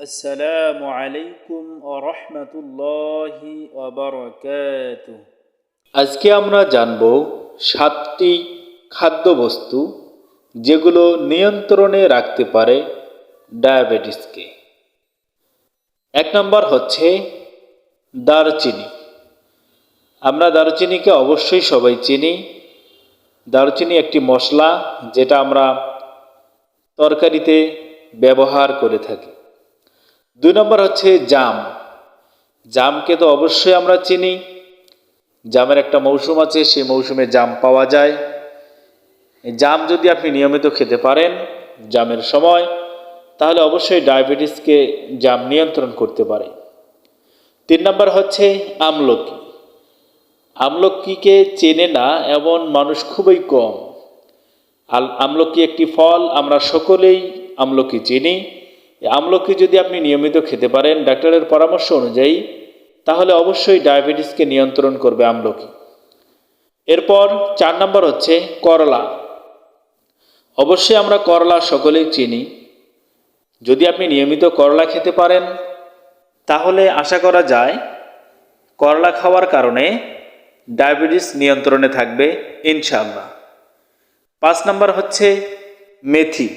আসসালামু আলাইকুম ও রহমতুল্লাহি আজকে আমরা জানব সাতটি খাদ্যবস্তু যেগুলো নিয়ন্ত্রণে রাখতে পারে ডায়াবেটিসকে। এক নম্বর হচ্ছে দারচিনি। আমরা দারচিনিকে অবশ্যই সবাই চিনি। দারচিনি একটি মশলা যেটা আমরা তরকারিতে ব্যবহার করে থাকি। দুই নম্বর হচ্ছে জাম। জামকে তো অবশ্যই আমরা চিনি। জামের একটা মৌসুম আছে, সেই মৌসুমে জাম পাওয়া যায়। জাম যদি আপনি নিয়মিত খেতে পারেন জামের সময়, তাহলে অবশ্যই ডায়াবেটিসকে জাম নিয়ন্ত্রণ করতে পারে। তিন নম্বর হচ্ছে আমলকি। আমলকিকে চেনে না এমন মানুষ খুবই কম। আমলকি একটি ফল, আমরা সকলেই আমলকি চিনি। আমলকি যদি আপনি নিয়মিত খেতে পারেন, ডাক্তারের পরামর্শ অনুযায়ী, তাহলে অবশ্যই ডায়াবেটিসকে নিয়ন্ত্রণ করবে আমলকি। এরপর চার নম্বর হচ্ছে করলা। অবশ্যই আমরা করলা সকলেই চিনি। যদি আপনি নিয়মিত করলা খেতে পারেন, তাহলে আশা করা যায় করলা খাওয়ার কারণে ডায়াবেটিস নিয়ন্ত্রণে থাকবে, ইনশাআল্লাহ। পাঁচ নম্বর হচ্ছে মেথি।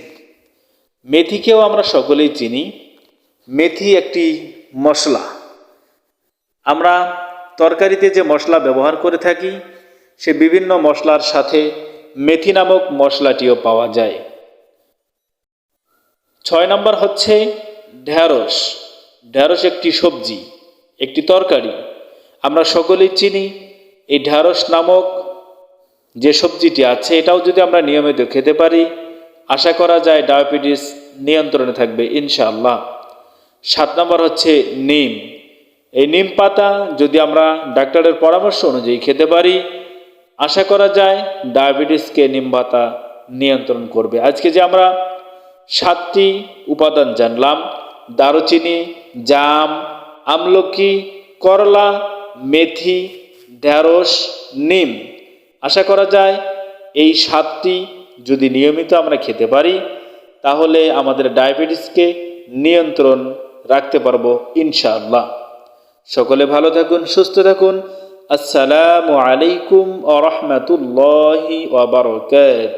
মেথিকেও আমরা সকলেই চিনি। মেথি একটি মশলা। আমরা তরকারিতে যে মশলা ব্যবহার করে থাকি, সে বিভিন্ন মশলার সাথে মেথি নামক মশলাটিও পাওয়া যায়। ছয় নম্বর হচ্ছে ঢ্যাঁড়স ঢ্যাঁড়স একটি সবজি, একটি তরকারি। আমরা সকলেই চিনি এই ঢ্যাঁড়স নামক যে সবজিটি আছে, এটাও যদি আমরা নিয়মিত খেতে পারি আশা করা যায় ডায়াবেটিস নিয়ন্ত্রণে থাকবে, ইনশাআল্লাহ। সাত নম্বর হচ্ছে নিম। এই নিম পাতা যদি আমরা ডাক্তারের পরামর্শ অনুযায়ী খেতে পারি, আশা করা যায় ডায়াবেটিসকে নিম পাতা নিয়ন্ত্রণ করবে। আজকে যে আমরা সাতটি উপাদান জানলাম, দারুচিনি, জাম, আমলকি, করলা, মেথি ঢ্যাঁড়স নিম, আশা করা যায় এই সাতটি যদি নিয়মিত আমরা খেতে পারি, তাহলে আমাদের ডায়াবেটিসকে নিয়ন্ত্রণ রাখতে পারব ইনশাআল্লাহ। সকলে ভালো থাকুন, সুস্থ থাকুন। আসসালামু আলাইকুম আ রহমতুল্লাহি ওবরকাত